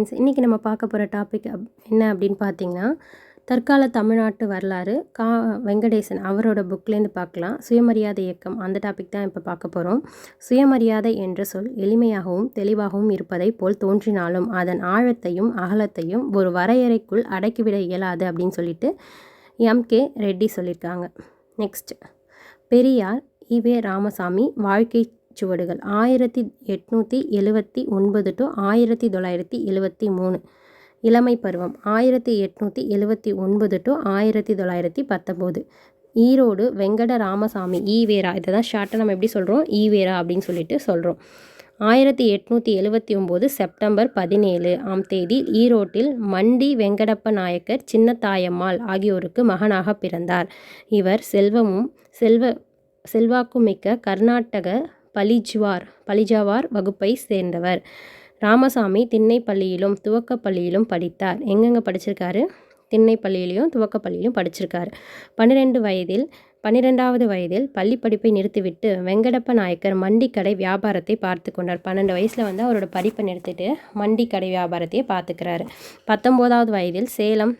இன்றைக்கி நம்ம பார்க்க போகிற டாபிக் அப் என்ன அப்படின்னு பார்த்தீங்கன்னா தற்கால தமிழ்நாட்டு வரலாறு. கா வெங்கடேசன் அவரோட புக்லேருந்து பார்க்கலாம். சுயமரியாதை இயக்கம் அந்த டாபிக் தான் இப்போ பார்க்க போகிறோம் சுயமரியாதை என்ற சொல் எளிமையாகவும் தெளிவாகவும் இருப்பதை போல் தோன்றினாலும் அதன் ஆழத்தையும் அகலத்தையும் ஒரு வரையறைக்குள் அடக்கிவிட இயலாது அப்படின்னு சொல்லிட்டு எம்கே ரெட்டி சொல்லியிருக்காங்க நெக்ஸ்ட் பெரியார் ஈவே ராமசாமி வாழ்க்கை சுவடுகள் ஆயிரத்தி எட்நூற்றி எழுவத்தி ஒன்பது டு ஆயிரத்தி தொள்ளாயிரத்தி எழுவத்தி மூணு. இளமை பருவம் ஆயிரத்தி எட்நூற்றி எழுவத்தி ஒன்பது டு ஆயிரத்தி தொள்ளாயிரத்தி பத்தொம்போது ஈரோடு வெங்கட ராமசாமி ஈவேரா இதை தான் ஷார்ட்டாக நம்ம எப்படி சொல்கிறோம் ஈவேரா அப்படின்னு சொல்லிட்டு சொல்கிறோம் ஆயிரத்தி எட்நூற்றி எழுவத்தி ஒம்பது செப்டம்பர் பதினேழு ஆம் தேதி ஈரோட்டில் மண்டி வெங்கடப்ப நாயக்கர் சின்னத்தாயம்மாள் ஆகியோருக்கு மகனாக பிறந்தார். இவர் செல்வமும் செல்வ செல்வாக்குமிக்க கர்நாடக பலிஜ்வார் பலிஜாவார் வகுப்பை சேர்ந்தவர். ராமசாமி திண்ணைப்பள்ளியிலும் துவக்கப்பள்ளியிலும் படித்தார். எங்கெங்கே படிச்சிருக்காரு? திண்ணைப்பள்ளியிலையும் துவக்கப்பள்ளியிலும் படிச்சிருக்காரு. பன்னிரெண்டு வயதில் பன்னிரெண்டாவது வயதில் பள்ளி படிப்பை நிறுத்திவிட்டு வெங்கடப்ப நாயக்கர் மண்டிக்கடை வியாபாரத்தை பார்த்து கொண்டார். பன்னெண்டு வயசில் வந்து அவரோட படிப்பை நிறுத்திட்டு மண்டிக்கடை வியாபாரத்தையே பார்த்துக்கிறாரு. பத்தொம்போதாவது வயதில் சேலம்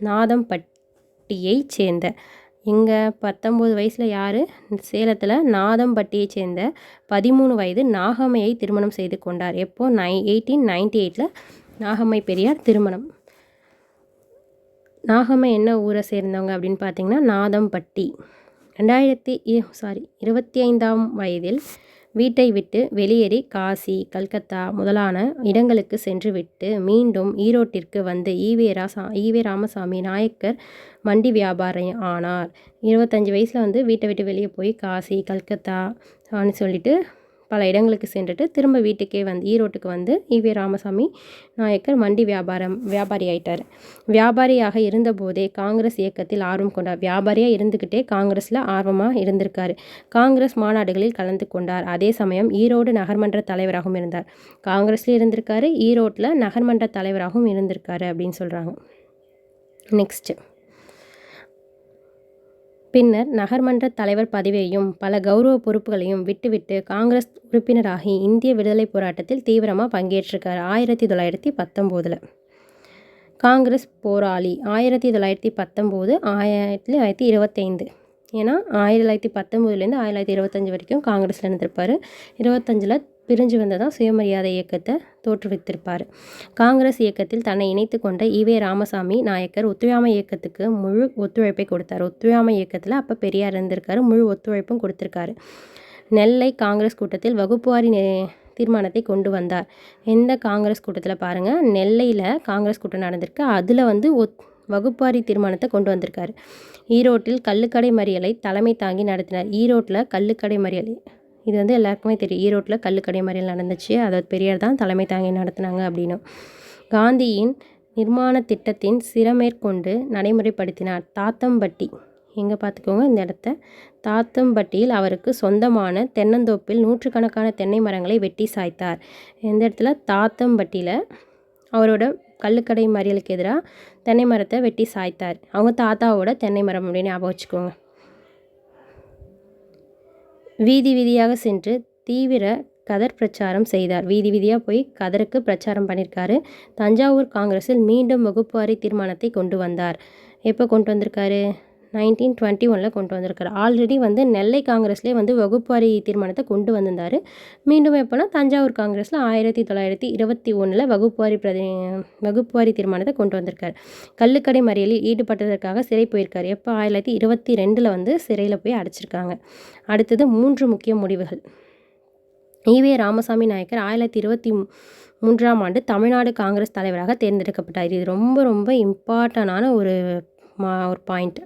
நாதம்பட்டியை சேர்ந்த இங்கே பத்தொம்போது வயசில் யார்? சேலத்தில் நாதம்பட்டியை சேர்ந்த பதிமூணு வயது நாகம்மையை திருமணம் செய்து கொண்டார். எப்போ? நை எயிட்டீன் நைன்டி எயிட்டில் நாகம்மை பெரியார் திருமணம். நாகம்மை என்ன ஊரை சேர்ந்தவங்க அப்படின்னு பார்த்தீங்கன்னா நாதம்பட்டி. ரெண்டாயிரத்தி சாரி இருபத்தி ஐந்தாம் வயதில் வீட்டை விட்டு வெளியேறி காசி கல்கத்தா முதலான இடங்களுக்கு சென்றுவிட்டு மீண்டும் ஈரோட்டிற்கு வந்து E V Raja E V Ramasamy Naicker மண்டி வியாபாரி ஆனார். இருபத்தஞ்சி வயசில் வந்து வீட்டை விட்டு வெளியே போய் காசி கல்கத்தா சொல்லிட்டு பல இடங்களுக்கு சென்றுட்டு திரும்ப வீட்டுக்கே வந்து ஈரோட்டுக்கு வந்து ஈவே ராமசாமி நாயக்கர் மண்டி வியாபாரம் வியாபாரி ஆயிட்டார். வியாபாரியாக இருந்தபோதே காங்கிரஸ் இயக்கத்தில் ஆர்வம் கொண்டார் வியாபாரியாக இருந்துக்கிட்டே காங்கிரஸில் ஆர்வமாக இருந்திருக்காரு. காங்கிரஸ் மாநாடுகளில் கலந்து கொண்டார். அதே சமயம் ஈரோடு நகர்மன்ற தலைவராகவும் இருந்தார். காங்கிரஸ்லேயும் இருந்திருக்காரு ஈரோட்டில் நகர்மன்ற தலைவராகவும் இருந்திருக்காரு அப்படின்னு சொல்கிறாங்க நெக்ஸ்ட்டு. பின்னர் நகர்மன்ற தலைவர் பதவியையும் பல கௌரவ பொறுப்புகளையும் விட்டுவிட்டு காங்கிரஸ் உறுப்பினராகி இந்திய விடுதலை போராட்டத்தில் தீவிரமாக பங்கேற்றிருக்கார். ஆயிரத்தி தொள்ளாயிரத்தி பத்தொம்போதில் காங்கிரஸ் போராளி ஆயிரத்தி தொள்ளாயிரத்தி பத்தொம்போது ஆயிரத்தி தொள்ளாயிரத்தி இருபத்தைந்து. ஏன்னா ஆயிரத்தி தொள்ளாயிரத்தி பத்தொம்போதுலேருந்து ஆயிரத்தி தொள்ளாயிரத்தி இருபத்தஞ்சி வரைக்கும் காங்கிரஸில் இருந்திருப்பார். இருபத்தஞ்சில் பிரிஞ்சு வந்ததான் சுயமரியாதை இயக்கத்தை தோற்றுவித்திருப்பார். காங்கிரஸ் இயக்கத்தில் தன்னை இணைத்து கொண்ட ஈவே ராமசாமி நாயக்கர் ஒத்துழையாமை இயக்கத்துக்கு முழு ஒத்துழைப்பை கொடுத்தார். ஒத்துழையாமை இயக்கத்தில் அப்போ பெரியார் இருந்திருக்காரு. முழு ஒத்துழைப்பும் கொடுத்துருக்காரு. நெல்லை காங்கிரஸ் கூட்டத்தில் வகுப்புவாரி தீர்மானத்தை கொண்டு வந்தார். எந்த காங்கிரஸ் கூட்டத்தில் பாருங்கள் நெல்லையில் காங்கிரஸ் கூட்டம் நடந்திருக்கு. அதில் வந்து ஒத் வகுப்பாரி தீர்மானத்தை கொண்டு வந்திருக்காரு. ஈரோட்டில் கள்ளுக்கடை மறியலை தலைமை தாங்கி நடத்தினார். ஈரோட்டில் கள்ளுக்கடை மறியலை இது வந்து எல்லாருக்குமே தெரியும். ஈரோட்டில் கள்ளுக்கடை மறியல் நடந்துச்சு. அதை பெரியார் தான் தலைமை தாங்கி நடத்தினாங்க அப்படின்னு. காந்தியின் நிர்மாண திட்டத்தின் சிறமேற்கொண்டு நடைமுறைப்படுத்தினார் தாத்தம்பட்டி. எங்கே பார்த்துக்கோங்க இந்த இடத்த. தாத்தம்பட்டியில் அவருக்கு சொந்தமான தென்னந்தோப்பில் நூற்றுக்கணக்கான தென்னை மரங்களை வெட்டி சாய்த்தார். இந்த இடத்துல தாத்தம்பட்டியில் அவரோட கள்ளுக்கடை மறியலுக்கு எதிராக தென்னை மரத்தை வெட்டி சாய்த்தார். அவங்க தாத்தாவோட தென்னை மரம் அப்படின்னு ஞாபகம் வச்சுக்கோங்க. வீதி வீதியாக சென்று தீவிர கதர் பிரச்சாரம் செய்தார். வீதி வீதியாக போய் கதருக்கு பிரச்சாரம் பண்ணியிருக்காரு தஞ்சாவூர் காங்கிரஸில் மீண்டும் வகுப்புவாரி தீர்மானத்தை கொண்டு வந்தார். எப்போ கொண்டு வந்திருக்காரு? நைன்டீன் டுவெண்ட்டி ஒனில் கொண்டு வந்திருக்காரு. ஆல்ரெடி வந்து நெல்லை காங்கிரஸ்லேயே வந்து வகுப்பாரி தீர்மானத்தை கொண்டு வந்திருந்தார். மீண்டும் எப்போனா தஞ்சாவூர் காங்கிரஸில் ஆயிரத்தி தொள்ளாயிரத்தி இருபத்தி ஒன்றில் வகுப்புவாரி பிரதி வகுப்புவாரி தீர்மானத்தை கொண்டு வந்திருக்காரு. கள்ளுக்கடை மறியலில் ஈடுபட்டதற்காக சிறை போயிருக்கார். எப்போ? ஆயிரத்தி இருபத்தி ரெண்டில் வந்து சிறையில் போய் அடைச்சிருக்காங்க. அடுத்தது மூன்று முக்கிய முடிவுகள். ஈவே ராமசாமி நாயக்கர் ஆயிரத்தி இருபத்தி மூன்றாம் ஆண்டு தமிழ்நாடு காங்கிரஸ் தலைவராக தேர்ந்தெடுக்கப்பட்டார். இது ரொம்ப ரொம்ப இம்பார்ட்டண்டான ஒரு மா ஒரு பாயிண்ட்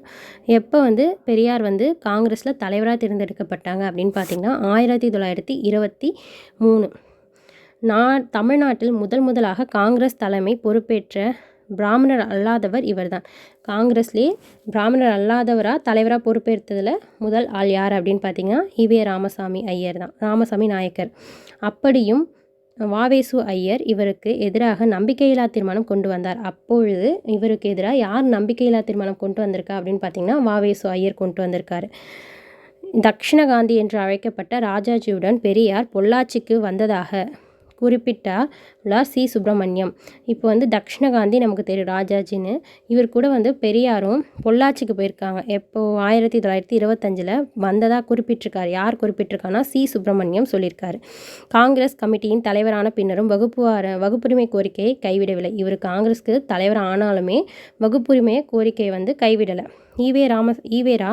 எப்போ வந்து பெரியார் வந்து காங்கிரஸில் தலைவராக தேர்ந்தெடுக்கப்பட்டாங்க அப்படின்னு பார்த்தீங்கன்னா ஆயிரத்தி தொள்ளாயிரத்தி இருபத்தி மூணு. நான் தமிழ்நாட்டில் முதல் முதலாக காங்கிரஸ் தலைமை பொறுப்பேற்ற பிராமணர் அல்லாதவர் இவர் தான் காங்கிரஸ்லேயே பிராமணர் அல்லாதவராக தலைவராக பொறுப்பேற்றதில் முதல் ஆள் யார் அப்படின்னு பார்த்தீங்கன்னா ஈவே ராமசாமி ஐயர் தான் ராமசாமி நாயக்கர். அப்படியும் வாவேசு ஐயர் இவருக்கு எதிராக நம்பிக்கையில்லா தீர்மானம் கொண்டு வந்தார். அப்பொழுது இவருக்கு எதிராக யார் நம்பிக்கையில்லா தீர்மானம் கொண்டு வந்திருக்கா அப்படின்னு பார்த்தீங்கன்னா வாவேசு ஐயர் கொண்டு வந்திருக்காரு. தக்ஷணகாந்தி என்று அழைக்கப்பட்ட ராஜாஜியுடன் பெரியார் பொள்ளாச்சிக்கு வந்ததாக குறிப்பிட்டார் உள்ளார் சி சுப்பிரமணியம். இப்போ வந்து தக்ஷணகாந்தி நமக்கு தெரியும் ராஜாஜின்னு. இவர் கூட வந்து பெரியாரும் பொள்ளாச்சிக்கு போயிருக்காங்க. எப்போ ஆயிரத்தி தொள்ளாயிரத்தி இருபத்தஞ்சில் வந்ததாக குறிப்பிட்டிருக்காரு. யார் குறிப்பிட்டிருக்காங்கன்னா சி சுப்பிரமணியம் சொல்லியிருக்காரு. காங்கிரஸ் கமிட்டியின் தலைவரான பின்னரும் வகுப்பு வகுப்புரிமை கோரிக்கையை கைவிடவில்லை. இவர் காங்கிரஸ்க்கு தலைவர் ஆனாலுமே வகுப்புரிமை கோரிக்கையை வந்து கைவிடலை. ஈவே ராம ஈவேரா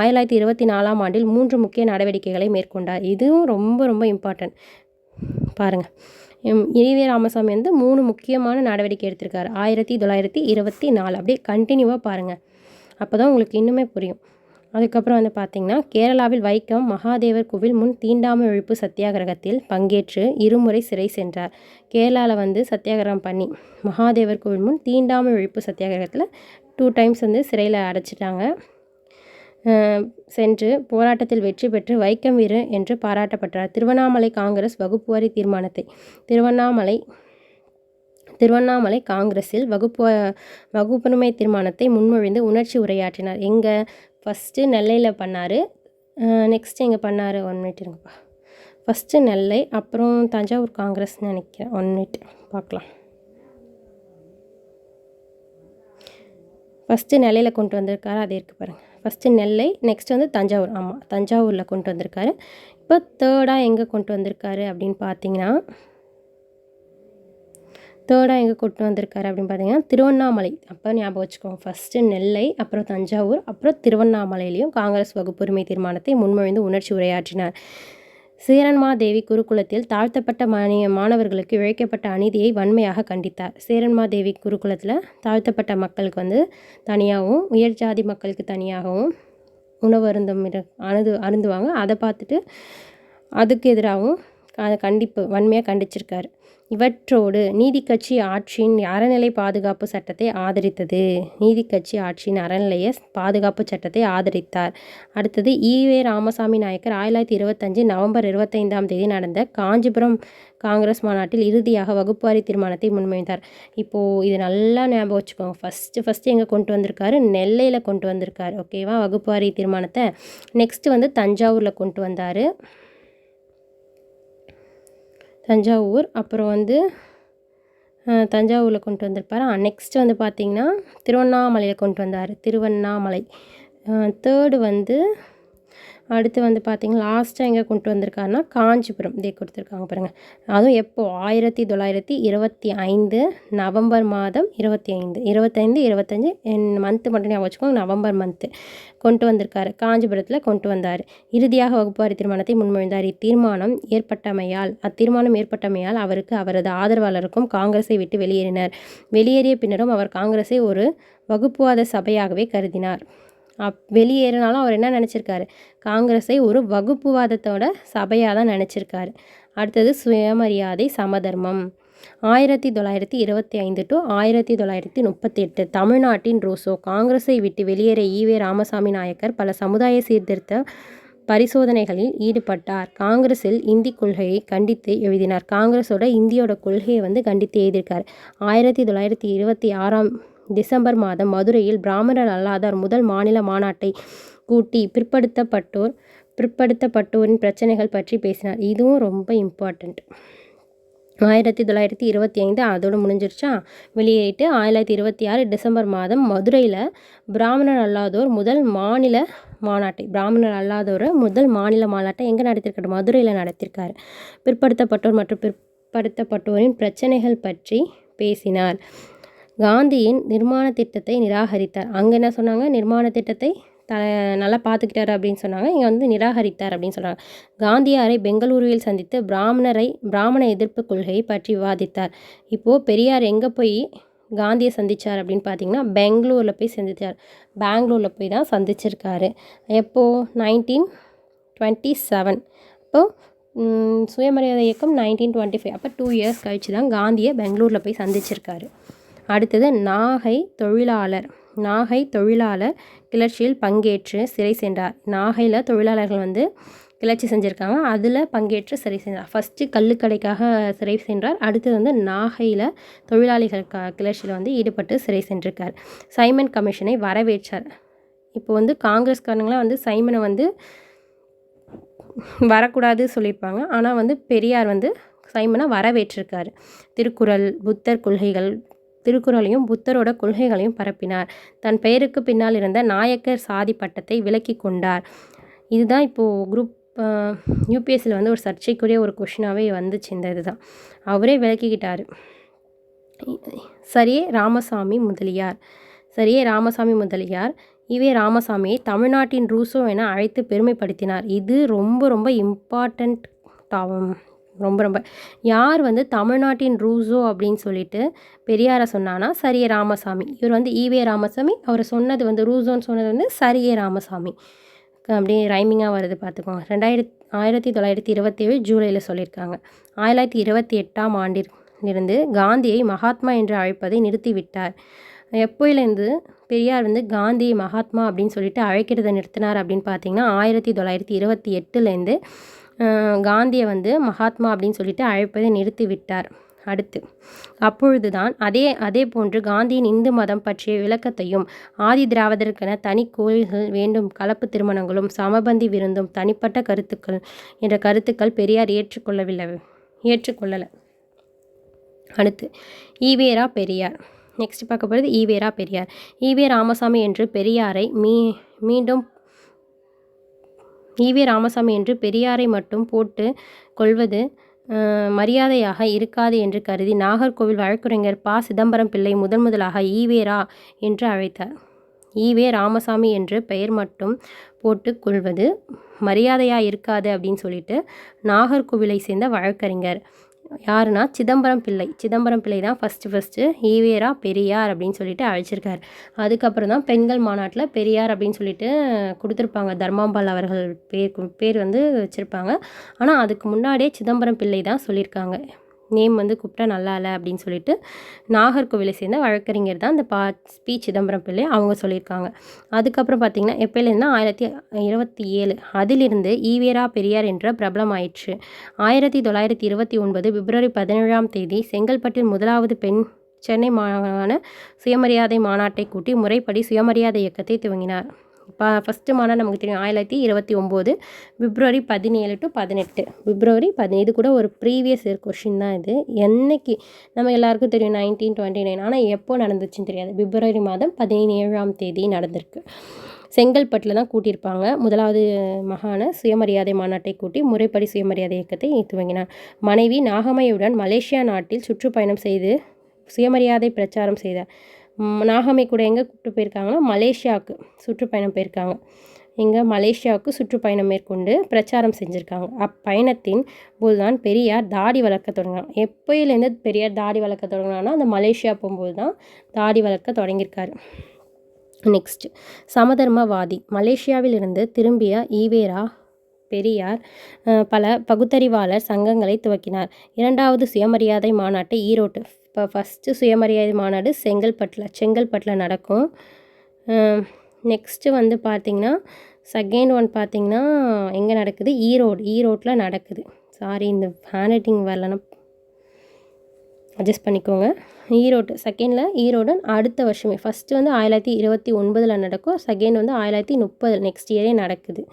ஆயிரத்தி தொள்ளாயிரத்தி இருபத்தி நாலாம் ஆண்டில் மூன்று முக்கிய நடவடிக்கைகளை மேற்கொண்டார். இதுவும் ரொம்ப ரொம்ப இம்பார்ட்டன்ட் பாருங்கள் ஈவே ராமசாமி வந்து மூணு முக்கியமான நடவடிக்கை எடுத்திருக்காரு. ஆயிரத்தி தொள்ளாயிரத்தி இருபத்தி நாலு. அப்படியே கண்டினியூவாக பாருங்கள் அப்போ தான் உங்களுக்கு இன்னுமே புரியும். அதுக்கப்புறம் வந்து பார்த்திங்கன்னா கேரளாவில் வைக்கம் மகாதேவர் கோவில் முன் தீண்டாமை ஒழிப்பு சத்தியாகிரகத்தில் பங்கேற்று இருமுறை சிறை சென்றார். கேரளாவில் வந்து சத்தியாகிரகம் பண்ணி மகாதேவர் கோவில் முன் தீண்டாமை ஒழிப்பு சத்தியாகிரகத்தில் டூ டைம்ஸ் வந்து சிறையில் அடைச்சிட்டாங்க. சென்று போராட்டத்தில் வெற்றி பெற்று வைக்கம் வீரர் என்று பாராட்டப்பட்டார். திருவண்ணாமலை காங்கிரஸ் வகுப்புவாரி தீர்மானத்தை திருவண்ணாமலை திருவண்ணாமலை காங்கிரஸில் வகுப்பு வகுப்புரிமை தீர்மானத்தை முன்மொழிந்து உணர்ச்சி உரையாற்றினார். எங்கே ஃபஸ்ட்டு நெல்லையில் பண்ணார். நெக்ஸ்ட் எங்கே பண்ணார்? ஒன் மினிட் இருங்கப்பா. ஃபஸ்ட்டு நெல்லை அப்புறம் தஞ்சாவூர் காங்கிரஸ்னு நினைக்கிறேன். ஒன் மினிட் பார்க்கலாம். ஃபஸ்ட்டு நெல்லையில் கொண்டு வந்திருக்காரு? அது இருக்குது பாருங்கள் ஃபஸ்ட்டு நெல்லை நெக்ஸ்ட் வந்து தஞ்சாவூர். ஆமாம் தஞ்சாவூரில் கொண்டு வந்திருக்காரு. இப்போ தேர்டாக எங்கே கொண்டு வந்திருக்காரு அப்படின்னு பார்த்தீங்கன்னா தேர்டாக எங்கே கொண்டு வந்திருக்காரு அப்படின்னு பார்த்தீங்கன்னா திருவண்ணாமலை. அப்போ ஞாபகம் வச்சுக்கோங்க ஃபஸ்ட்டு நெல்லை அப்புறம் தஞ்சாவூர் அப்புறம் திருவண்ணாமலையிலையும் காங்கிரஸ் வகுப்புரிமை தீர்மானத்தை முன்மொழிந்து உணர்ச்சி உரையாற்றினார். சேரன்மாதேவி குருகுலத்தில் தாழ்த்தப்பட்ட மானிய மாணவர்களுக்கு இழைக்கப்பட்ட அநீதியை வன்மையாக கண்டித்தார். சேரன்மாதேவி குருகுலத்தில் தாழ்த்தப்பட்ட மக்களுக்கு வந்து தனியாகவும் உயர் ஜாதி மக்களுக்கு தனியாகவும் உணவு அருந்தும் அணுது அருந்துவாங்க. அதை பார்த்துட்டு அதுக்கு எதிராகவும் அதை கண்டிப்பு வன்மையாக கண்டிச்சிருக்காரு. இவற்றோடு நீதிக்கட்சி ஆட்சியின் அறநிலை பாதுகாப்பு சட்டத்தை ஆதரித்தது. நீதிக்கட்சி ஆட்சியின் அறநிலைய பாதுகாப்பு சட்டத்தை ஆதரித்தார். அடுத்தது ஈவே ராமசாமி நாயக்கர் ஆயிரத்தி தொள்ளாயிரத்தி இருபத்தஞ்சு நவம்பர் இருபத்தைந்தாம் தேதி நடந்த காஞ்சிபுரம் காங்கிரஸ் மாநாட்டில் இறுதியாக வகுப்புவாரி தீர்மானத்தை முன்வைத்தார் இப்போது இது நல்லா ஞாபகம் வச்சுக்கோங்க. ஃபஸ்ட்டு ஃபஸ்ட்டு எங்கே கொண்டு வந்திருக்காரு? நெல்லையில் கொண்டு வந்திருக்காரு. ஓகேவா வகுப்புவாரி தீர்மானத்தை நெக்ஸ்ட்டு வந்து தஞ்சாவூரில் கொண்டு வந்தார். தஞ்சாவூர் அப்புறம் வந்து தஞ்சாவூரில் கொண்டு வந்திருப்பார். நெக்ஸ்ட்டு வந்து பார்த்திங்கன்னா திருவண்ணாமலையில் கொண்டு வந்தார். திருவண்ணாமலை. தேர்டு வந்து அடுத்து வந்து பார்த்திங்கன்னா லாஸ்ட்டாக எங்கே கொண்டு வந்திருக்காருன்னா காஞ்சிபுரம். இதே கொடுத்துருக்காங்க பாருங்கள் அதுவும் எப்போது ஆயிரத்தி தொள்ளாயிரத்தி இருபத்தி ஐந்து நவம்பர் மாதம் இருபத்தி ஐந்து. இருபத்தைந்து இருபத்தஞ்சி மந்த்து மட்டும் ஞாபகம் வச்சுக்கோங்க. நவம்பர் மந்த்து கொண்டு வந்திருக்காரு. காஞ்சிபுரத்தில் கொண்டு வந்தார். இறுதியாக வகுப்பாரி தீர்மானத்தை முன்மொழிந்தார். இத்தீர்மானம் ஏற்பட்டமையால் அத்தீர்மானம் ஏற்பட்டமையால் அவருக்கு அவரது ஆதரவாளருக்கும் காங்கிரஸை விட்டு வெளியேறினார். வெளியேறிய பின்னரும் அவர் காங்கிரஸை ஒரு வகுப்புவாத சபையாகவே கருதினார். அப் வெளியேறினாலும் அவர் என்ன நினச்சிருக்காரு? காங்கிரஸை ஒரு வகுப்புவாதத்தோட சபையாக தான் நினச்சிருக்காரு. அடுத்தது சுயமரியாதை சமதர்மம். ஆயிரத்தி தொள்ளாயிரத்தி இருபத்தி ஐந்து டு ஆயிரத்தி தொள்ளாயிரத்தி முப்பத்தி எட்டு தமிழ்நாட்டின் ரோசோ காங்கிரஸை விட்டு வெளியேற ஈவே ராமசாமி நாயக்கர் பல சமுதாய சீர்திருத்த பரிசோதனைகளில் ஈடுபட்டார். காங்கிரஸில் இந்தி கொள்கையை கண்டித்து எழுதினார். காங்கிரஸோட இந்தியோட கொள்கையை வந்து கண்டித்து எழுதியிருக்கார். ஆயிரத்தி தொள்ளாயிரத்தி இருபத்தி ஆறாம் டிசம்பர் மாதம் மதுரையில் பிராமணர் அல்லாதார் முதல் மாநில மாநாட்டை கூட்டி பிற்படுத்தப்பட்டோர் பிற்படுத்தப்பட்டோரின் பிரச்சனைகள் பற்றி பேசினார். இதுவும் ரொம்ப இம்பார்ட்டண்ட் ஆயிரத்தி தொள்ளாயிரத்தி இருபத்தி ஐந்து அதோடு முடிஞ்சிருச்சா? வெளியேறிட்டு ஆயிரத்தி இருபத்தி ஆறு டிசம்பர் மாதம் மதுரையில் பிராமணர் அல்லாதோர் முதல் மாநில மாநாட்டை பிராமணர் அல்லாதோர் முதல் மாநில மாநாட்டை எங்கே நடத்திருக்காரு? மதுரையில் நடத்திருக்காரு. பிற்படுத்தப்பட்டோர் மற்றும் பிற்படுத்தப்பட்டோரின் பிரச்சனைகள் பற்றி பேசினார். காந்தியின் நிர்மாண திட்டத்தை நிராகரித்தார். அங்கே என்ன சொன்னாங்க? நிர்மாண திட்டத்தை த நல்லா பார்த்துக்கிட்டாரு அப்படின்னு சொன்னாங்க. இங்கே வந்து நிராகரித்தார் அப்படின்னு சொல்கிறாங்க காந்தியாரை பெங்களூருவில் சந்தித்து பிராமணரை பிராமண எதிர்ப்பு கொள்கையை பற்றி விவாதித்தார். இப்போது பெரியார் எங்கே போய் காந்தியை சந்தித்தார் அப்படின்னு பார்த்தீங்கன்னா பெங்களூரில் போய் சந்தித்தார் பெங்களூரில் போய் தான் சந்திச்சிருக்காரு. எப்போது நைன்டீன் டுவெண்ட்டி செவன் அப்போது சுயமரியாதை இயக்கம் நைன்டீன் டுவெண்ட்டி ஃபைவ் அப்போ டூ இயர்ஸ் கழித்து தான் காந்தியை பெங்களூரில் போய் சந்திச்சிருக்காரு. அடுத்தது நாகை தொழிலாளர். நாகை தொழிலாளர் கிளர்ச்சியில் பங்கேற்று சிறை சென்றார். நாகையில் தொழிலாளர்கள் வந்து கிளர்ச்சி செஞ்சுருக்காங்க. அதில் பங்கேற்று சிறை சென்றார். ஃபஸ்ட்டு கல்லுக்கடைக்காக சிறை சென்றார். அடுத்தது வந்து நாகையில் தொழிலாளிகள் க கிளர்ச்சியில் வந்து ஈடுபட்டு சிறை சென்றிருக்கார். சைமன் கமிஷனை வரவேற்றார். இப்போ வந்து காங்கிரஸ்காரங்களாம் வந்து சைமனை வந்து வரக்கூடாது சொல்லியிருப்பாங்க. ஆனால் வந்து பெரியார் வந்து சைமனை வரவேற்றிருக்காரு. திருக்குறள் புத்தர் கொள்கைகள் திருக்குறளையும் புத்தரோட கொள்கைகளையும் பரப்பினார். தன் பெயருக்கு பின்னால் இருந்த நாயக்கர் சாதி பட்டத்தை விலக்கி கொண்டார். இதுதான் இப்போது குரூப் யூபிஎஸ்சியில் வந்து ஒரு சர்ச்சைக்குரிய ஒரு கொஷினாகவே வந்துச்சு இந்த இதுதான். அவரே விளக்கிக்கிட்டார். சரியே ராமசாமி முதலியார். சரியே ராமசாமி முதலியார். இவே ராமசாமியை தமிழ்நாட்டின் ரூசோ என அழைத்து பெருமைப்படுத்தினார். இது ரொம்ப ரொம்ப இம்பார்ட்டண்ட் ரொம்ப ரொம்ப. யார் வந்து தமிழ்நாட்டின் ரூசோ அப்படின்னு சொல்லிட்டு பெரியாரை சொன்னான்னா சரியே ராமசாமி. இவர் வந்து ஈவே ராமசாமி. அவர் சொன்னது வந்து ரூசோன்னு சொன்னது வந்து சரியே ராமசாமி. அப்படியே ரைமிங்காக வருது பார்த்துக்கோங்க. ரெண்டாயிரத்தி ஆயிரத்தி தொள்ளாயிரத்தி இருபத்தேழு ஜூலையில் சொல்லியிருக்காங்க. ஆயிரத்தி இருபத்தி எட்டாம் ஆண்டிலிருந்து காந்தியை மகாத்மா என்று அழைப்பதை நிறுத்திவிட்டார். எப்போயிலேருந்து பெரியார் வந்து காந்தியை மகாத்மா அப்படின்னு சொல்லிட்டு அழைக்கிறத நிறுத்தினார் அப்படின்னு பார்த்தீங்கன்னா ஆயிரத்தி தொள்ளாயிரத்தி இருபத்தி எட்டுலேருந்து காந்தியை வந்து மகாத்மா அப்படின்னு சொல்லிட்டு அழைப்பதை நிறுத்தி விட்டார் அடுத்து அப்பொழுதுதான் அதே அதே போன்று காந்தியின் இந்து மதம் பற்றிய விளக்கத்தையும் ஆதி திராவிடருக்கென தனி கோயில்கள் வேண்டும் கலப்பு திருமணங்களும் சமபந்தி விருந்தும் தனிப்பட்ட கருத்துக்கள் என்ற கருத்துக்கள் பெரியார் ஏற்றுக்கொள்ளவில்லை ஏற்றுக்கொள்ளலை. அடுத்து ஈவேரா பெரியார். நெக்ஸ்ட் பார்க்க போகிறது ஈவேரா பெரியார். ஈவே ராமசாமி என்று பெரியாரை மீ மீண்டும் ஈவே ராமசாமி என்று பெரியாரை மட்டும் போட்டு கொள்வது மரியாதையாக இருக்காது என்று கருதி நாகர்கோவில் வழக்குரைஞர் ப. சிதம்பரம் பிள்ளை முதன் முதலாக ஈவேரா என்று அழைத்தார். ஈவே ராமசாமி என்று பெயர் மட்டும் போட்டு கொள்வது மரியாதையாக இருக்காது அப்படின்னு சொல்லிட்டு நாகர்கோவிலை சேர்ந்த வழக்கறிஞர். யாருன்னா சிதம்பரம் பிள்ளை. சிதம்பரம் பிள்ளை தான் ஃபஸ்ட்டு ஃபஸ்ட்டு ஈவேரா பெரியார் அப்படின்னு சொல்லிட்டு அழைச்சிருக்காரு. அதுக்கப்புறம் தான் பெண்கள் மாநாட்டில் பெரியார் அப்படின்னு சொல்லிட்டு கொடுத்துருப்பாங்க. தர்மாம்பால் அவர்கள் பேர் பேர் வந்து வச்சுருப்பாங்க. ஆனால் அதுக்கு முன்னாடியே சிதம்பரம் பிள்ளை தான் சொல்லியிருக்காங்க. நேம் வந்து கூப்பிட்டா நல்லா இல்லை அப்படின்னு சொல்லிட்டு நாகர்கோவிலை சேர்ந்த வழக்கறிஞர் தான் இந்த பா பி. சிதம்பரம் பிள்ளை அவங்க சொல்லியிருக்காங்க. அதுக்கப்புறம் பார்த்திங்கன்னா எப்போலேருந்துனா ஆயிரத்தி இருபத்தி ஏழு அதிலிருந்து ஈவேரா பெரியார் என்ற பிரபலம் ஆயிற்று ஆயிரத்தி தொள்ளாயிரத்தி இருபத்தி ஒன்பது பிப்ரவரி பதினேழாம் தேதி செங்கல்பட்டில் முதலாவது பெண் சென்னை மாகாண சுயமரியாதை மாநாட்டை கூட்டி முறைப்படி சுயமரியாதை இயக்கத்தை துவங்கினார். இப்போ ஃபஸ்ட்டு மாநாடு நமக்கு தெரியும். ஆயிரத்தி இருபத்தி ஒம்பது பிப்ரவரி பதினேழு டு பதினெட்டு. பிப்ரவரி பதினேழு இது கூட ஒரு ப்ரீவியஸ் இயர் கொஷின் தான் இது. என்னைக்கு? நம்ம எல்லாருக்கும் தெரியும் நைன்டீன் டுவெண்ட்டி நைன் ஆனால் எப்போ நடந்துச்சுன்னு தெரியாது. பிப்ரவரி மாதம் பதினேழாம் தேதி நடந்திருக்கு. செங்கல்பட்டில் தான் கூட்டியிருப்பாங்க. முதலாவது மகாண சுயமரியாதை மாநாட்டை கூட்டி முறைப்படி சுயமரியாதை இயக்கத்தை துவங்கினார். மனைவி நாகமையுடன் மலேசியா நாட்டில் சுற்றுப்பயணம் செய்து சுயமரியாதை பிரச்சாரம் செய்தார். நாகமை கூட எங்கே கூப்பிட்டு போயிருக்காங்கன்னா மலேசியாவுக்கு சுற்றுப்பயணம் போயிருக்காங்க. இங்கே மலேசியாவுக்கு சுற்றுப்பயணம் மேற்கொண்டு பிரச்சாரம் செஞ்சுருக்காங்க. அப்பயணத்தின் போதுதான் பெரியார் தாடி வளர்க்க தொடங்கினார். எப்போயிலேருந்து பெரியார் தாடி வளர்க்க தொடங்கினான்னா அந்த மலேசியா போகும்போது தான் தாடி வளர்க்க தொடங்கியிருக்காரு. நெக்ஸ்ட் சமதர்மவாதி. மலேசியாவிலிருந்து திரும்பிய ஈவேரா பெரியார் பல பகுத்தறிவாளர் சங்கங்களை துவக்கினார். இரண்டாவது சுயமரியாதை மாநாட்டை ஈரோட்டு இப்போ ஃபஸ்ட்டு சுயமரியாதை மாநாடு செங்கல்பட்டில் செங்கல்பட்டில் நடக்கும். நெக்ஸ்ட்டு வந்து பார்த்திங்கன்னா செகண்ட் ஒன் பார்த்திங்கன்னா எங்கே நடக்குது? ஈரோடு ஈரோட்டில் நடக்குது. சாரி இந்த ஹேண்ட் ரைட்டிங் வரலன்னா அட்ஜஸ்ட் பண்ணிக்கோங்க. ஈரோடு செகண்டில் ஈரோடு அடுத்த வருஷமே. ஃபஸ்ட்டு வந்து ஆயிரத்தி இருபத்தி ஒன்பதில் நடக்கும். செகண்ட் வந்து ஆயிரத்தி முப்பது நெக்ஸ்ட் இயரே நடக்குது.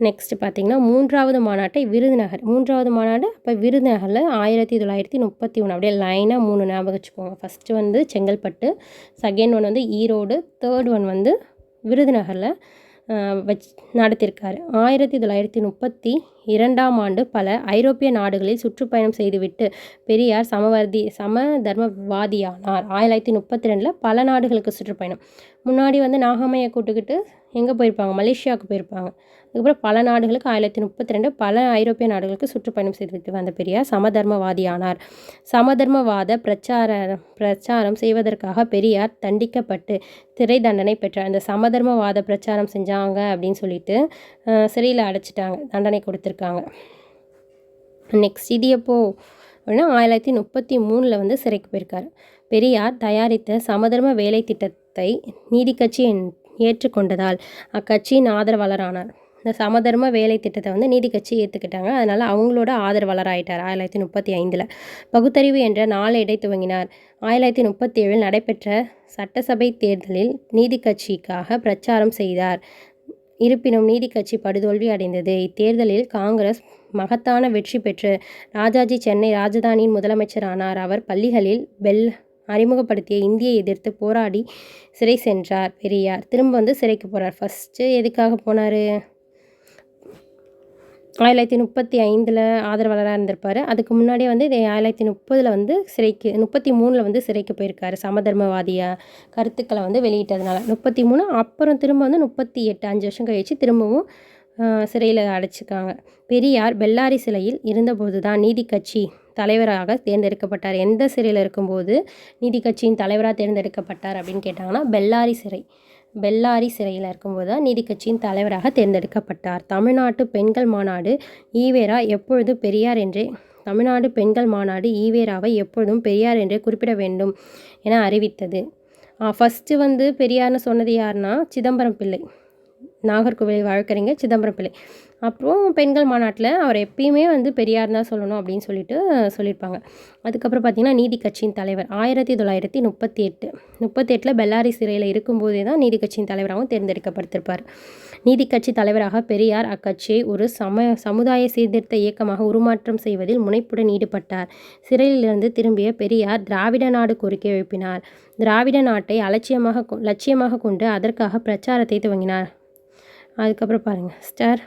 நெக்ஸ்ட்டு பார்த்திங்கன்னா மூன்றாவது மாநாட்டை விருதுநகர் மூன்றாவது மாநாடு அப்போ விருதுநகரில் ஆயிரத்தி தொள்ளாயிரத்தி முப்பத்தி ஒன்று அப்படியே லைனாக மூணு ஞாபகம் வச்சுக்கோங்க. ஃபஸ்ட்டு வந்து செங்கல்பட்டு செகண்ட் ஒன் வந்து ஈரோடு தேர்ட் ஒன் வந்து விருதுநகரில் வச் நடத்தியிருக்காரு ஆயிரத்தி தொள்ளாயிரத்தி முப்பத்தி இரண்டாம் ஆண்டு பல ஐரோப்பிய நாடுகளில் சுற்றுப்பயணம் செய்துவிட்டு பெரியார் சமவர்தி சம தர்மவாதியானார் ஆயிரத்தி முப்பத்தி ரெண்டில் பல நாடுகளுக்கு சுற்றுப்பயணம். முன்னாடி வந்து நாகமையை கூட்டுக்கிட்டு எங்கே போயிருப்பாங்க? மலேசியாவுக்கு போயிருப்பாங்க. அதுக்கப்புறம் பல நாடுகளுக்கு ஆயிரத்தி முப்பத்தி ரெண்டு பல ஐரோப்பிய நாடுகளுக்கு சுற்றுப்பயணம் செய்துவிட்டு வந்த பெரியார் சமதர்மவாதியானார். சமதர்மவாத பிரச்சார பிரச்சாரம் செய்வதற்காக பெரியார் தண்டிக்கப்பட்டு சிறை தண்டனை பெற்றார். அந்த சமதர்மவாத பிரச்சாரம் செஞ்சாங்க அப்படின்னு சொல்லிட்டு சிறையில் அடைச்சிட்டாங்க. தண்டனை கொடுத்துருக்காங்க. நெக்ஸ்ட் இது எப்போ? அப்படின்னா ஆயிரத்தி முப்பத்தி மூணில் வந்து சிறைக்கு போயிருக்காரு. பெரியார் தயாரித்த சமதர்ம வேலை திட்டத்தை நீதிக்கட்சி ஏற்றுக்கொண்டதால் அக்கட்சியின் ஆதரவாளரானார். இந்த சமதர்ம வேலை திட்டத்தை வந்து நீதி கட்சி ஏற்றுக்கிட்டாங்க அதனால் அவங்களோட ஆதரவாளர் ஆயிட்டார் ஆயிரத்தி முப்பத்தி ஐந்தில். பகுத்தறிவு என்ற நாளேடை துவங்கினார். ஆயிரத்தி முப்பத்தி ஏழில் நடைபெற்ற சட்டசபை தேர்தலில் நீதி கட்சிக்காக பிரச்சாரம் செய்தார். இருப்பினும் நீதி கட்சி படுதோல்வி அடைந்தது. இத்தேர்தலில் காங்கிரஸ் மகத்தான வெற்றி பெற்று ராஜாஜி சென்னை ராஜதானியின் முதலமைச்சரானார். அவர் பள்ளிகளில் பெல் அறிமுகப்படுத்திய இந்தியை எதிர்த்து போராடி சிறை சென்றார் பெரியார். திரும்ப வந்து சிறைக்கு போகிறார் ஃபஸ்ட்டு எதுக்காக போனார்? ஆயிரத்தி தொள்ளாயிரத்தி முப்பத்தி ஐந்தில் ஆதரவாளராக இருந்திருப்பார். அதுக்கு முன்னாடியே வந்து இது ஆயிரத்தி தொள்ளாயிரத்தி முப்பதில் வந்து சிறைக்கு முப்பத்தி மூணில் வந்து சிறைக்கு போயிருக்காரு. சமதர்மவாதியாக கருத்துக்களை வந்து வெளியிட்டதுனால. முப்பத்தி மூணு அப்புறம் திரும்ப வந்து முப்பத்தி எட்டு அஞ்சு வருஷம் கழிச்சு திரும்பவும் சிறையில் அடைச்சிருக்காங்க. பெரியார் பெல்லாரி சிலையில் இருந்தபோது தான் நீதி கட்சி தலைவராக தேர்ந்தெடுக்கப்பட்டார். எந்த சிறையில் இருக்கும்போது நீதி கட்சியின் தலைவராக தேர்ந்தெடுக்கப்பட்டார் அப்படின்னு கேட்டாங்கன்னா பெல்லாரி சிறை. பெல்லாரி சிறையில் இருக்கும்போது தான் நீதி கட்சியின் தலைவராக தேர்ந்தெடுக்கப்பட்டார். தமிழ்நாட்டு பெண்கள் மாநாடு ஈவேரா எப்பொழுது பெரியார் என்றே தமிழ்நாடு பெண்கள் மாநாடு ஈவேராவை எப்பொழுதும் பெரியார் என்றே குறிப்பிட வேண்டும் என அறிவித்தது. ஃபஸ்ட்டு வந்து பெரியார்னு சொன்னது யாருன்னா சிதம்பரம் பிள்ளை. நாகர்கோவிலை வழக்கறிஞர் சிதம்பரம் பிள்ளை. அப்புறம் பெண்கள் மாநாட்டில் அவர் எப்பயுமே வந்து பெரியார் தான் சொல்லணும் அப்படின்னு சொல்லிட்டு சொல்லியிருப்பாங்க. அதுக்கப்புறம் பார்த்திங்கன்னா நீதி கட்சியின் தலைவர் ஆயிரத்தி தொள்ளாயிரத்தி முப்பத்தி எட்டு முப்பத்தி எட்டில் பெல்லாரி சிறையில் இருக்கும்போதே தான் நீதி கட்சியின் தலைவராகவும் தேர்ந்தெடுக்கப்பட்டிருப்பார். நீதி கட்சி தலைவராக பெரியார் அக்கட்சியை ஒரு சம சமுதாய சீர்திருத்த இயக்கமாக உருமாற்றம் செய்வதில் முனைப்புடன் ஈடுபட்டார். சிறையிலிருந்து திரும்பிய பெரியார் திராவிட நாடு கோரிக்கை எழுப்பினார். திராவிட நாட்டை அலட்சியமாக லட்சியமாக கொண்டு அதற்காக பிரச்சாரத்தை துவங்கினார். அதுக்கப்புறம் பாருங்கள் ஸ்டார்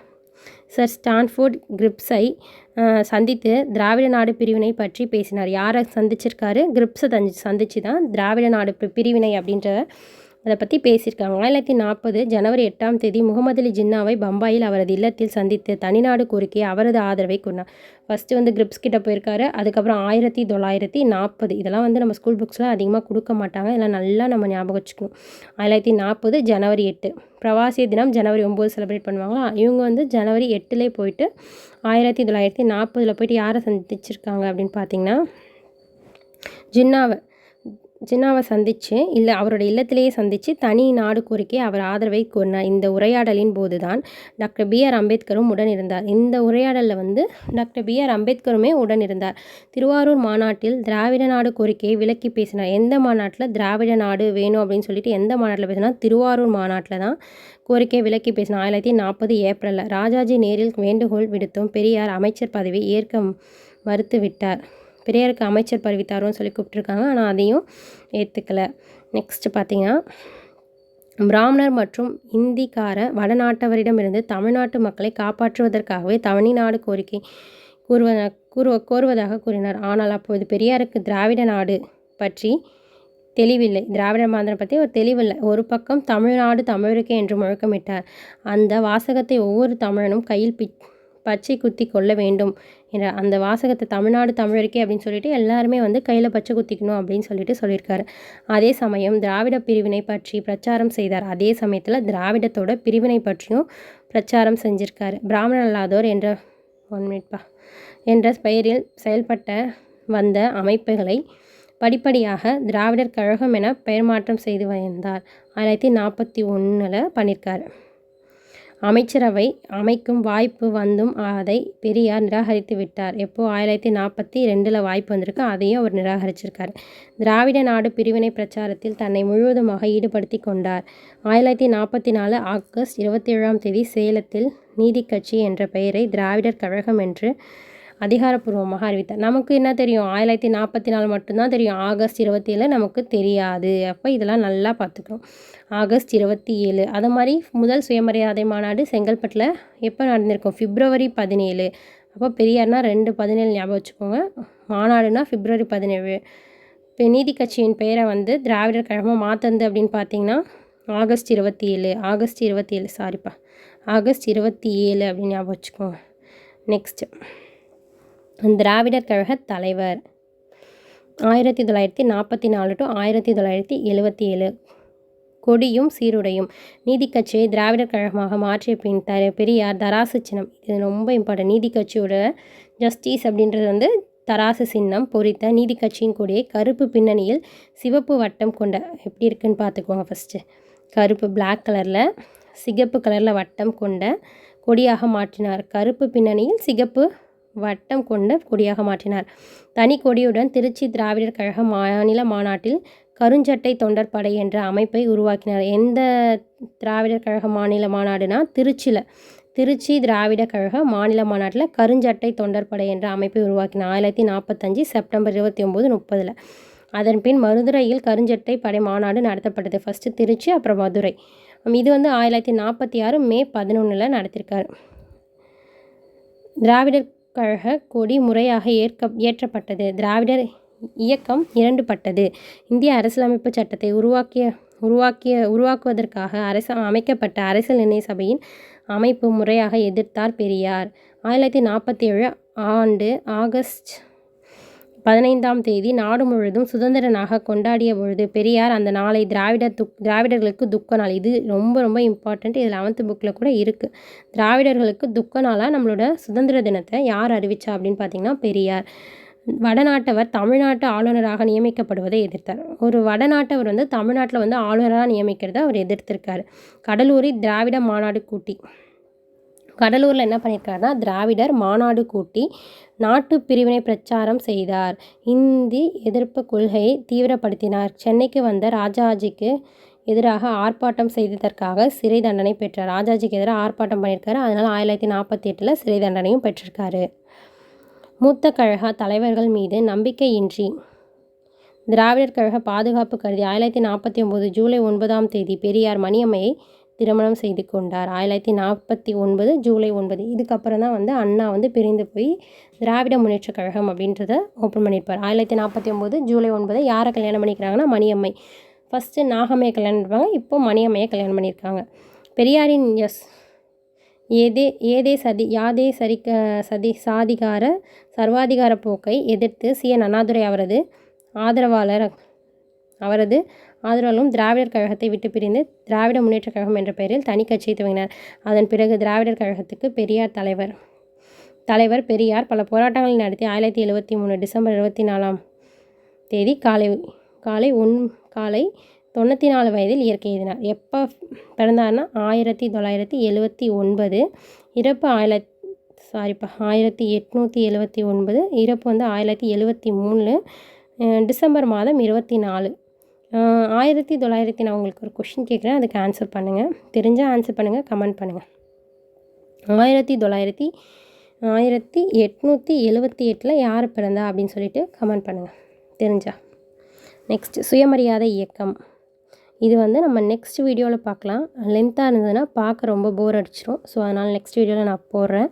சர் ஸ்டான்ஃபோர்ட் கிரிப்ஸை சந்தித்து திராவிட நாடு பிரிவினை பற்றி பேசினார். யாரை சந்திச்சிருக்காரு? கிரிப்ஸை தஞ்சி சந்திச்சு தான் திராவிட நாடு பிரிவினை அப்படின்ற அதை பற்றி பேசியிருக்காங்க. ஆயிரத்தி நாற்பது ஜனவரி எட்டாம் தேதி முகமது அலி ஜின்னாவை பம்பாயில் அவரது இல்லத்தில் சந்தித்து தனிநாடு கோரிக்கை அவரது ஆதரவை கூறினார். ஃபஸ்ட்டு வந்து கிரிப்ஸ் கிட்ட போயிருக்காரு. அதுக்கப்புறம் ஆயிரத்தி தொள்ளாயிரத்தி நாற்பது. இதெல்லாம் வந்து நம்ம ஸ்கூல் புக்ஸில் அதிகமாக கொடுக்க மாட்டாங்க. இதெல்லாம் நல்லா நம்ம ஞாபகம் வச்சுக்கணும். ஆயிரத்தி நாற்பது ஜனவரி எட்டு. பிரவாசிய தினம் ஜனவரி ஒம்பது செலிப்ரேட் பண்ணுவாங்களா? இவங்க வந்து ஜனவரி எட்டுலேயே போயிட்டு ஆயிரத்தி தொள்ளாயிரத்தி நாற்பதில் போயிட்டு யாரை சந்திச்சிருக்காங்க அப்படின்னு பார்த்தீங்கன்னா ஜின்னாவை. ஜின்னாவை சந்தித்து இல்லை அவரோட இல்லத்திலேயே சந்தித்து தனி நாடு கோரிக்கை அவர் ஆதரவை கூறினார். இந்த உரையாடலின் போது தான் டாக்டர் பி ஆர் அம்பேத்கரும் உடன் இருந்தார். இந்த உரையாடலில் வந்து டாக்டர் பி ஆர் அம்பேத்கருமே உடன் இருந்தார். திருவாரூர் மாநாட்டில் திராவிட நாடு கோரிக்கையை விலக்கி பேசினார். எந்த மாநாட்டில் திராவிட நாடு வேணும் அப்படின்னு சொல்லிட்டு எந்த மாநாட்டில் பேசினா திருவாரூர் மாநாட்டில் தான் கோரிக்கை விலக்கி பேசினார். ஆயிரத்தி நாற்பது ஏப்ரலில் ராஜாஜி நேரில் வேண்டுகோள் விடுத்தும் பெரியார் அமைச்சர் பதவி ஏற்க மறுத்து விட்டார் பெரியாருக்கு அமைச்சர் பதவித்தாரோன்னு சொல்லி கூப்பிட்ருக்காங்க ஆனால் அதையும் ஏற்றுக்கலை நெக்ஸ்ட்டு பார்த்தீங்கன்னா பிராமணர் மற்றும் இந்திக்கார வடநாட்டவரிடமிருந்து தமிழ்நாட்டு மக்களை காப்பாற்றுவதற்காகவே தமிழ்நாடு கோரிக்கை கூறுவத கூறுவ கோருவதாக கூறினார். ஆனால் அப்போது பெரியாருக்கு திராவிட நாடு பற்றி தெளிவில்லை. திராவிட மாதனை பற்றி ஒரு தெளிவில்லை. ஒரு பக்கம் தமிழ்நாடு தமிழருக்கே என்று முழக்கமிட்டார். அந்த வாசகத்தை ஒவ்வொரு தமிழனும் கையில் பிட் பச்சை குத்தி கொள்ள வேண்டும். என்ற அந்த வாசகத்தை தமிழ்நாடு தமிழருக்கே அப்படின்னு சொல்லிட்டு எல்லாருமே வந்து கையில் பச்சை குத்திக்கணும் அப்படின்னு சொல்லிட்டு சொல்லியிருக்காரு. அதே சமயம் திராவிட பிரிவினை பற்றி பிரச்சாரம் செய்தார். அதே சமயத்தில் திராவிடத்தோட பிரிவினை பற்றியும் பிரச்சாரம் செஞ்சிருக்காரு. பிராமணர் அல்லாதோர் என்ற ஒன் மினிட்பா என்ற பெயரில் செயல்பட்ட வந்த அமைப்புகளை படிப்படியாக திராவிடர் கழகம் என பெயர் மாற்றம் செய்து வந்தார். ஆயிரத்தி நாற்பத்தி ஒன்றில் பண்ணியிருக்காரு அமைச்சரவை அமைக்கும் வாய்ப்பு வந்தும் அதை பெரியார் நிராகரித்து விட்டார். எப்போது ஆயிரத்தி நாற்பத்தி ரெண்டில் வாய்ப்பு வந்திருக்கு. அதையும் அவர் நிராகரிச்சிருக்கார். திராவிட நாடு பிரிவினை பிரச்சாரத்தில் தன்னை முழுவதுமாக ஈடுபடுத்தி கொண்டார். ஆயிரத்தி நாற்பத்தி நாலு ஆகஸ்ட் இருபத்தி ஏழாம் தேதி சேலத்தில் நீதி கட்சி என்ற பெயரை திராவிடர் கழகம் என்று அதிகாரப்பூர்வமாக அறிவித்தார். நமக்கு என்ன தெரியும்? ஆயிரத்தி நாற்பத்தி நாலு மட்டும்தான் தெரியும். ஆகஸ்ட் இருபத்தி ஏழு நமக்கு தெரியாது. அப்போ இதெல்லாம் நல்லா பார்த்துக்கணும். ஆகஸ்ட் இருபத்தி ஏழு அது மாதிரி முதல் சுயமரியாதை மாநாடு செங்கல்பட்டில் எப்போ நடந்திருக்கும்? பிப்ரவரி பதினேழு. அப்போ பெரியார்னா ரெண்டு பதினேழு ஞாபகம் வச்சுக்கோங்க. மாநாடுனா பிப்ரவரி பதினேழு. இப்போ நீதி கட்சியின் பெயரை வந்து திராவிடர் கழகமாக மாற்றந்து அப்படின்னு பார்த்தீங்கன்னா ஆகஸ்ட் இருபத்தி ஏழு ஆகஸ்ட் இருபத்தி ஏழு சாரிப்பா ஆகஸ்ட் இருபத்தி ஏழு அப்படின்னு ஞாபகம் வச்சுக்கோங்க. நெக்ஸ்ட்டு திராவிடர் கழக தலைவர். ஆயிரத்தி தொள்ளாயிரத்தி நாற்பத்தி நாலு டு ஆயிரத்தி தொள்ளாயிரத்தி எழுபத்தி ஏழு கொடியும் சீருடையும். நீதி கட்சியை திராவிடர் கழகமாக மாற்றிய பின் த பெரியார் தராசு சின்னம். இது ரொம்ப இம்பார்ட்டன்ட் நீதி கட்சியோட ஜஸ்டிஸ் அப்படின்றது வந்து தராசு சின்னம் பொறித்த நீதி கட்சியின் கொடியை கருப்பு பின்னணியில் சிவப்பு வட்டம் கொண்ட எப்படி இருக்குன்னு பார்த்துக்கோங்க ஃபஸ்ட்டு கருப்பு பிளாக் கலரில் சிகப்பு கலரில் வட்டம் கொண்ட கொடியாக மாற்றினார். கருப்பு பின்னணியில் சிகப்பு வட்டம் கொண்ட கொடியாக மாற்றினார். தனி கொடியுடன் திருச்சி திராவிடர் கழக மாநில மாநாட்டில் கருஞ்சட்டை தொண்டர் படை என்ற அமைப்பை உருவாக்கினார். எந்த திராவிடர் கழக மாநில மாநாடுனா திருச்சியில் திருச்சி திராவிட கழக மாநில மாநாட்டில் கருஞ்சட்டை தொண்டர் படை என்ற அமைப்பை உருவாக்கினார் ஆயிரத்தி நாற்பத்தஞ்சு செப்டம்பர் இருபத்தி ஒம்பது முப்பதில். அதன் பின் மதுரையில் கருஞ்சட்டை படை மாநாடு நடத்தப்பட்டது. ஃபஸ்ட்டு திருச்சி அப்புறம் மதுரை. இது வந்து ஆயிரத்தி நாற்பத்தி ஆறு மே பதினொன்றில் நடத்தியிருக்காரு திராவிடர் கழக கொடி முறையாக ஏற்க ஏற்றப்பட்டது. திராவிடர் இயக்கம் இரண்டுபட்டது. இந்திய அரசியலமைப்பு சட்டத்தை உருவாக்கிய உருவாக்கிய உருவாக்குவதற்காக அரச அமைக்கப்பட்ட அரசியல் நிர்ணய சபையின் அமைப்பு முறையாக எதிர்த்தார் பெரியார். ஆயிரத்தி நாற்பத்தி ஏழு ஆண்டு ஆகஸ்ட் பதினைந்தாம் தேதி நாடு முழுவதும் சுதந்திர நாளாக கொண்டாடிய பொழுது பெரியார் அந்த நாளை திராவிட துக் திராவிடர்களுக்கு துக்க நாள். இது ரொம்ப ரொம்ப இம்பார்ட்டண்ட் இது லெவன்த்து புக்கில் கூட இருக்குது திராவிடர்களுக்கு துக்க நாளாக நம்மளோட சுதந்திர தினத்தை யார் அறிவிச்சா அப்படின்னு பார்த்தீங்கன்னா பெரியார். வடநாட்டவர் தமிழ்நாட்டு ஆளுநராக நியமிக்கப்படுவதை எதிர்த்தார். ஒரு வடநாட்டவர் வந்து தமிழ்நாட்டில் வந்து ஆளுநராக நியமிக்கிறத அவர் எதிர்த்திருக்காரு. கடலூரி திராவிட மாநாடு கூட்டி கடலூரில் என்ன பண்ணியிருக்காருன்னா திராவிடர் மாநாடு கூட்டி நாட்டு பிரிவினை பிரச்சாரம் செய்தார். இந்தி எதிர்ப்பு கொள்கையை தீவிரப்படுத்தினார். சென்னைக்கு வந்த ராஜாஜிக்கு எதிராக ஆர்ப்பாட்டம் செய்ததற்காக சிறை தண்டனை பெற்றார். ராஜாஜிக்கு எதிராக ஆர்ப்பாட்டம் பண்ணியிருக்காரு அதனால் ஆயிரத்தி நாற்பத்தி எட்டில் சிறை தண்டனையும் பெற்றிருக்காரு. மூத்த கழக தலைவர்கள் மீது நம்பிக்கையின்றி திராவிடர் கழக பாதுகாப்பு கருதி ஆயிரத்தி நாற்பத்தி ஒம்பது ஜூலை ஒன்பதாம் தேதி பெரியார் மணியம்மையை திருமணம் செய்து கொண்டார். ஆயிரத்தி நாற்பத்தி ஒன்பது ஜூலை ஒன்பது. இதுக்கப்புறம் தான் வந்து அண்ணா வந்து பிரிந்து போய் திராவிட முன்னேற்ற கழகம் அப்படின்றத ஓப்பன் பண்ணியிருப்பார். ஆயிரத்தி நாற்பத்தி ஒம்பது ஜூலை ஒன்பது யாரை கல்யாணம் பண்ணிக்கிறாங்கன்னா மணியம்மை. ஃபஸ்ட்டு நாகம்மையை கல்யாணம் பண்ணுவாங்க இப்போ மணியம்மையை கல்யாணம் பண்ணியிருக்காங்க. பெரியாரின் எஸ் ஏதே ஏதே சதி யாதே சரிக்க சதி சாதிகார சர்வாதிகார போக்கை எதிர்த்து சி. என். அண்ணாதுரை அவரது ஆதரவாளர் அவரது ஆதரவாளரும் திராவிடர் கழகத்தை விட்டு பிரிந்து திராவிட முன்னேற்ற கழகம் என்ற பெயரில் தனி கட்சியை துவங்கினார். அதன் பிறகு திராவிடர் கழகத்துக்கு பெரியார் தலைவர் தலைவர் பெரியார் பல போராட்டங்களை நடத்தி ஆயிரத்தி எழுபத்தி மூணு டிசம்பர் இருபத்தி நாலாம் தேதி காலை காலை ஒன் காலை தொண்ணூற்றி நாலு வயதில் இயற்கை எழுதினார் எப்போ பிறந்தார்னா ஆயிரத்தி தொள்ளாயிரத்தி எழுபத்தி ஒன்பது இறப்பு ஆயிரத்தி சாரிப்பா ஆயிரத்தி எட்நூற்றி எழுபத்தி ஒன்பது இறப்பு வந்து ஆயிரத்தி எழுபத்தி மூணு டிசம்பர் மாதம் இருபத்தி நாலு. ஆயிரத்தி தொள்ளாயிரத்தி நான் உங்களுக்கு ஒரு கொஷின் கேட்குறேன். அதுக்கு ஆன்சர் பண்ணுங்கள் தெரிஞ்சால் ஆன்சர் பண்ணுங்கள் கமெண்ட் பண்ணுங்கள் ஆயிரத்தி தொள்ளாயிரத்தி ஆயிரத்தி எட்நூற்றி எழுபத்தி எட்டில் யார் பிறந்தா அப்படின்னு சொல்லிட்டு கமெண்ட் பண்ணுங்கள் தெரிஞ்சா? நெக்ஸ்ட் சுயமரியாதை இயக்கம். இது வந்து நம்ம நெக்ஸ்ட் வீடியோவில் பார்க்கலாம். லென்த்தாக இருந்ததுன்னா பார்க்க ரொம்ப போர் அடிச்சிடும் ஸோ அதனால் நெக்ஸ்ட் வீடியோவில் நான் போடுறேன்.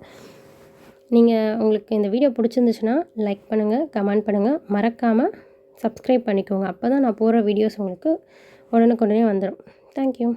நீங்கள் உங்களுக்கு இந்த வீடியோ பிடிச்சிருந்துச்சுன்னா லைக் பண்ணுங்கள் கமெண்ட் பண்ணுங்கள் மறக்காமல் சப்ஸ்கிரைப் பண்ணிக்கோங்க. அப்போ தான் நான் போடுற வீடியோஸ் உங்களுக்கு உடனுக்குடனே வந்துடும் தேங்க்யூ